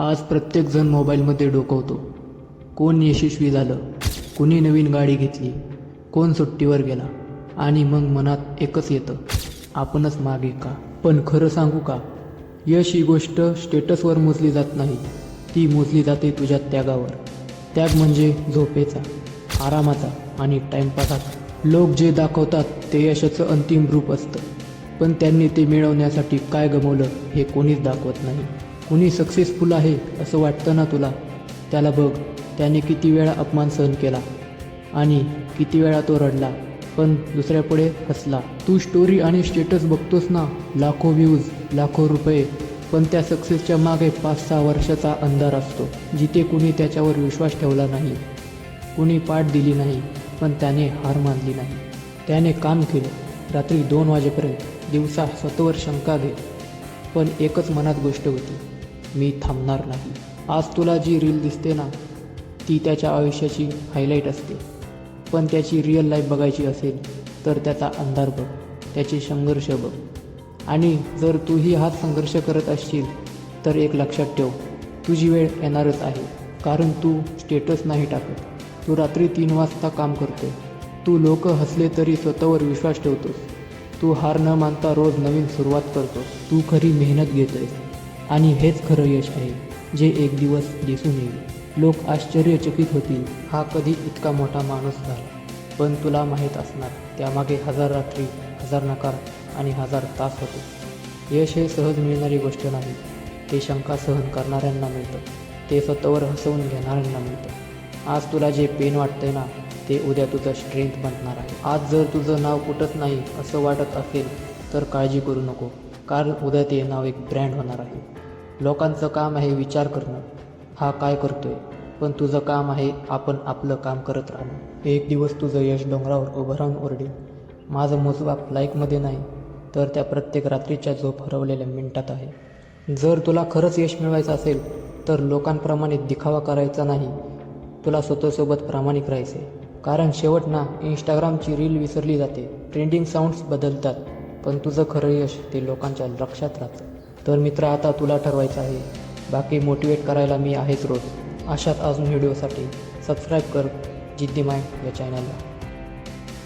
आज प्रत्येकजण मोबाईलमध्ये डोकवतो. कोण यशस्वी झालं? कुणी नवीन गाडी घेतली? कोण सुट्टीवर गेला? आणि मग मनात एकच येतं आपणच मागे का? पण खरं सांगू का? यश ही गोष्ट स्टेटसवर मोजली जात नाही. ती मोजली जाते तुझ्या त्यागावर. त्याग म्हणजे झोपेचा आरामाचा आणि टाइमपासाचा. लोक जे दाखवतात ते यशाचं अंतिम रूप असतं. पण त्यांनी ते मिळवण्यासाठी काय गमवलं हे कोणीच दाखवत नाही. कुणी सक्सेसफुल आहे असं वाटतं ना तुला? त्याला बघ त्याने किती वेळा अपमान सहन केला आणि किती वेळा तो रडला पण दुसऱ्यापुढे हसला. तू स्टोरी आणि स्टेटस बघतोस ना लाखो व्ह्यूज लाखो रुपये पण त्या सक्सेसच्या मागे पाच सहा वर्षाचा अंधार असतो जिथे कुणी त्याच्यावर विश्वास ठेवला नाही. कुणी पाठ दिली नाही पण त्याने हार मानली नाही. त्याने काम केलं रात्री दोन वाजेपर्यंत दिवसा स्वतःवर शंका घेत पण एकच मनात गोष्ट होती मी थांबणार नाही. आज तुला जी रील दिसते ना ती त्याच्या आयुष्याची हायलाईट असते. पण त्याची रिअल लाईफ बघायची असेल तर त्याचा अंधार बघ. त्याचे संघर्ष बघ. आणि जर तूही हाच संघर्ष करत असशील तर एक लक्षात ठेव. तुझी वेळ येणारच आहे. कारण तू स्टेटस नाही टाकत. तू रात्री तीन वाजता काम करतो. तू लोक हसले तरी स्वतःवर विश्वास ठेवतोस. तू हार न मानता रोज नवीन सुरुवात करतो तू खरी मेहनत घेतोय आणि हेच खरं यश आहे जे एक दिवस दिसून येईल. लोक आश्चर्यचकित होतील हा कधी इतका मोठा माणूस झाला. पण तुला माहीत असणार त्यामागे हजार रात्री हजार नकार आणि हजार तास होते. यश हे सहज मिळणारी गोष्ट नाही. ते शंका सहन करणाऱ्यांना मिळतं. ते स्वतःवर हसवून घेणाऱ्यांना मिळतं. आज तुला जे पेन वाटतंय ना ते उद्या तुझं स्ट्रेंथ बनणार आहे. आज जर तुझं नाव कुठत नाही असं वाटत असेल तर काळजी करू नको. कारण उद्या ते नाव एक ब्रँड होणार आहे. लोकांचं काम आहे विचार करणं. हा काय करतोय? पण तुझं काम आहे आपण आपलं काम करत राहणं. एक दिवस तुझं यश डोंगरावर उभं राहून ओरडेल. माझं मोजबाप लाईकमध्ये नाही तर त्या प्रत्येक रात्रीच्या झोप हरवलेल्या मिनिटात आहे. जर तुला खरंच यश मिळवायचं असेल तर लोकांप्रमाणे दिखावा करायचा नाही. तुला स्वतःसोबत प्रामाणिक राहायचे कारण शेवट ना इंस्टाग्रामची रील विसरली जाते. ट्रेंडिंग साऊंड्स बदलतात. पण तुझं खरं यश ते लोकांच्या लक्षात राहतं. तर मित्र आता तुला ठरवायचं आहे. बाकी मोटिवेट करायला मी आहेच रोज. अशाच अजून व्हिडिओसाठी सबस्क्राईब कर जिद्दी माय या चॅनलला